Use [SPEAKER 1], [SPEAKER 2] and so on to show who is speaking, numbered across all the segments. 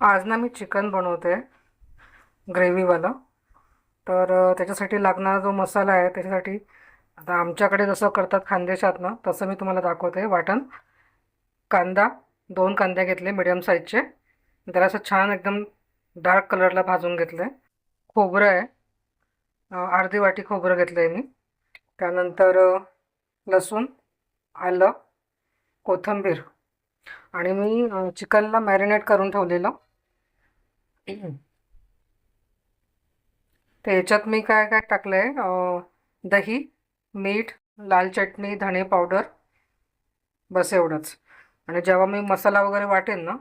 [SPEAKER 1] आज ना मी चिकन बनवते ग्रेव्हीवालं. तर त्याच्यासाठी लागणारा जो मसाला आहे त्याच्यासाठी आता आमच्याकडे जसं करतात खानदेशात ना तसं मी तुम्हाला दाखवते. वाटण कांदा दोन कांदे घेतले मिडियम साईजचे त्याला असं छान एकदम डार्क कलरला भाजून घेतलं. आहे खोबरं आहे. अर्धी वाटी खोबरं घेतलं आहे मी. त्यानंतर लसूण आलं कोथिंबीर. आणि मी चिकनला मॅरिनेट करून ठेवलेलं. तर याच्यात मी काय काय टाकलं आहे दही मीठ लाल चटणी धणे पावडर बस एवढंच. आणि जेव्हा मी मसाला वगैरे वाटेन ना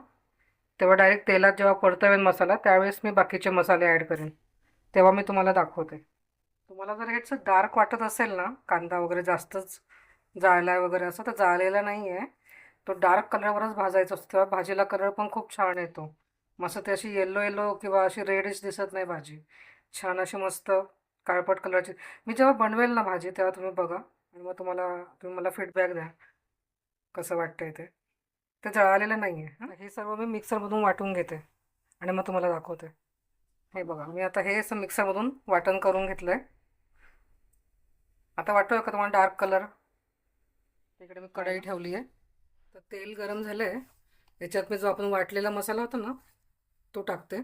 [SPEAKER 1] तेव्हा डायरेक्ट तेलात जेव्हा परतवेन मसाला त्यावेळेस मी बाकीचे मसाले ॲड करेन. तेव्हा मी तुम्हाला दाखवते. तुम्हाला जर ह्याचं डार्क वाटत असेल ना कांदा वगैरे जास्तच जाळला वगैरे असं तर जाळलेला नाही आहे तो डार्क कलरवरच भाजायचा असतो. तेव्हा भाजीला कलर पण खूप छान येतो. मस्त ते अशी येल्लो येल्लो किंवा अशी रेडिश दिसत नाही भाजी. छान अशी मस्त काळपट कलरची मी जेव्हा बनवेल ना भाजी तेव्हा तुम्ही बघा आणि मग तुम्हाला तुम्ही मला फीडबॅक द्या. कसं वाटतंय ते. ते जळालेलं नाही आहे हे सर्व मी मिक्सरमधून वाटून घेते आणि मग तुम्हाला दाखवते. हे बघा मी आता हे असं मिक्सरमधून वाटण करून घेतलं आहे आता वाटतोय का तुम्हाला डार्क कलर इकडे मी कढई ठेवली आहे तर तेल गरम झालं आहे याच्यात मी जो आपण वाटलेला मसाला होता ना तो टाकते.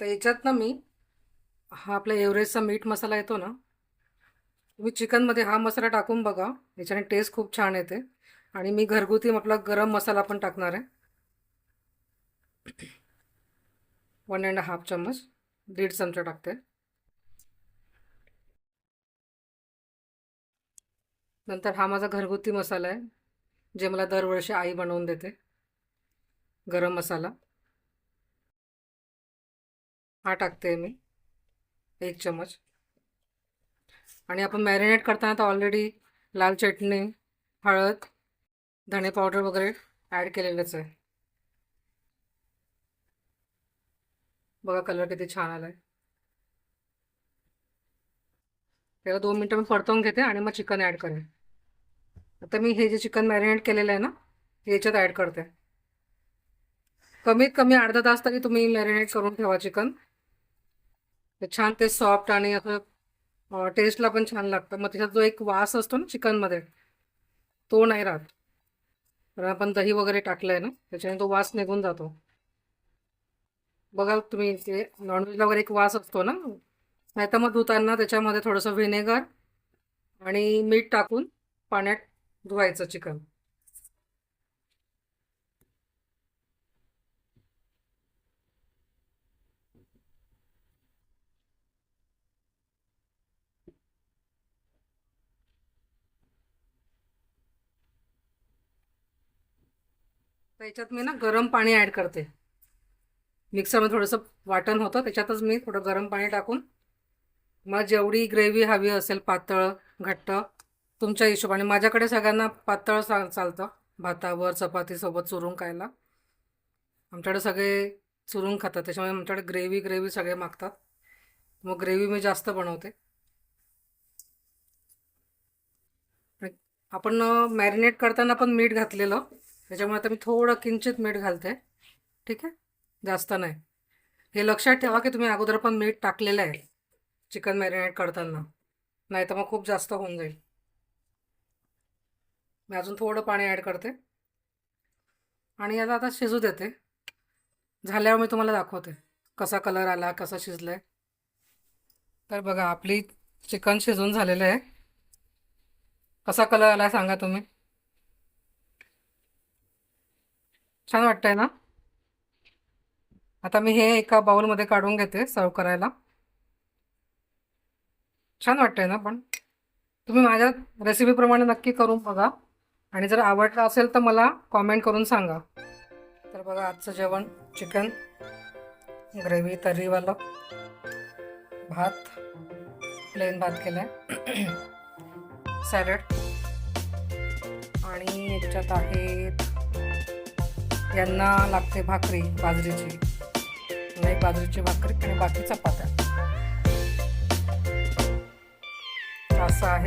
[SPEAKER 1] तर याच्यात ना मी हा आपला एव्हरेजचा मीठ मसाला येतो ना तुम्ही चिकनमध्ये हा मसाला टाकून बघा याच्याने टेस्ट खूप छान येते. आणि मी घरगुती आपला गरम मसाला पण टाकणार आहे. वन अँड हाफ चम्मच. दीड चमचा टाकते. नंतर हा माझा घरगुती मसाला आहे जे मला दरवर्षी आई बनवून देते. गरम मसाला. हा टाकते मी एक चमच. आणि आपण मॅरिनेट करताना तर ऑलरेडी लाल चटणी हळद धणे पावडर वगैरे ॲड केलेलंच आहे. बघा कलर किती छान आलाय. त्याला दोन मिनटं मी परतवून घेते आणि मग चिकन ॲड करेन. आता मी हे जे चिकन मॅरिनेट केलेलं आहे ना हे याच्यात ॲड करते. कमीत कमी अर्धा तास तरी तुम्ही मॅरिनेट करून ठेवा चिकन ते छान ते सॉफ्ट आणि असं टेस्टला पण छान लागतं. मग त्याच्यात जो एक वास असतो ना चिकनमध्ये तो नाही राहत. कारण आपण दही वगैरे टाकलं आहे ना त्याच्याने तो वास निघून जातो. बघा तुम्ही ते नॉनव्हेजला वगैरे एक वास असतो ना? नाही तर मग धुताना त्याच्यामध्ये थोडंसं व्हिनेगर आणि मीठ टाकून पाण्यात धुवायचं चिकन. त्याच्यात मी ना गरम पाणी ॲड करते. मिक्सरमध्ये थोडंसं वाटण होतं. त्याच्यातच मी थोडं गरम पाणी टाकून मला जेवढी ग्रेव्ही हवी असेल पातळ घट्ट तुमच्या हिशोबाने. माझ्याकडे सगळ्यांना पातळ चा चालतं. भातावर चपातीसोबत चुरून खायला. आमच्याकडे सगळे चुरून खातात. त्याच्यामुळे आमच्याकडे ग्रेव्ही ग्रेव्ही सगळे मागतात. मग ग्रेव्ही मी जास्त बनवते. आपण मॅरिनेट करताना पण मीठ घातलेलं. त्याच्यामुळे आता मी थोडं किंचित मीठ घालते. ठीक आहे? जास्त नाही. हे लक्षात ठेवा की तुम्ही अगोदर पण मीठ टाकलेलं आहे. चिकन मॅरिनेट करताना. नाही तर मग खूप जास्त होऊन जाईल. मी अजून थोडं पाणी ॲड करते. आणि याला आता शिजू देते. झाल्यावर मी तुम्हाला दाखवते. कसा कलर आला कसा शिजलं आहे तर बघा आपली चिकन शिजून झालेलं आहे. कसा कलर आला सांगा तुम्ही. छान वाटतंय ना? आता मी हे एका बाउलमध्ये काढून घेते सर्व करायला. छान वाटतंय ना पण? तुम्ही माझ्या रेसिपीप्रमाणे नक्की करून बघा. आणि जर आवडलं असेल तर मला कॉमेंट करून सांगा. तर बघा आजचं जेवण चिकन ग्रेव्ही तर्रीवालं भात प्लेन भात केला आहे सॅलड आणि याच्यात आहेत यांना लागते भाकरी बाजरीची. आणि एक बाजरीची भाकरी आणि बाकी चपात्या. असं आहे.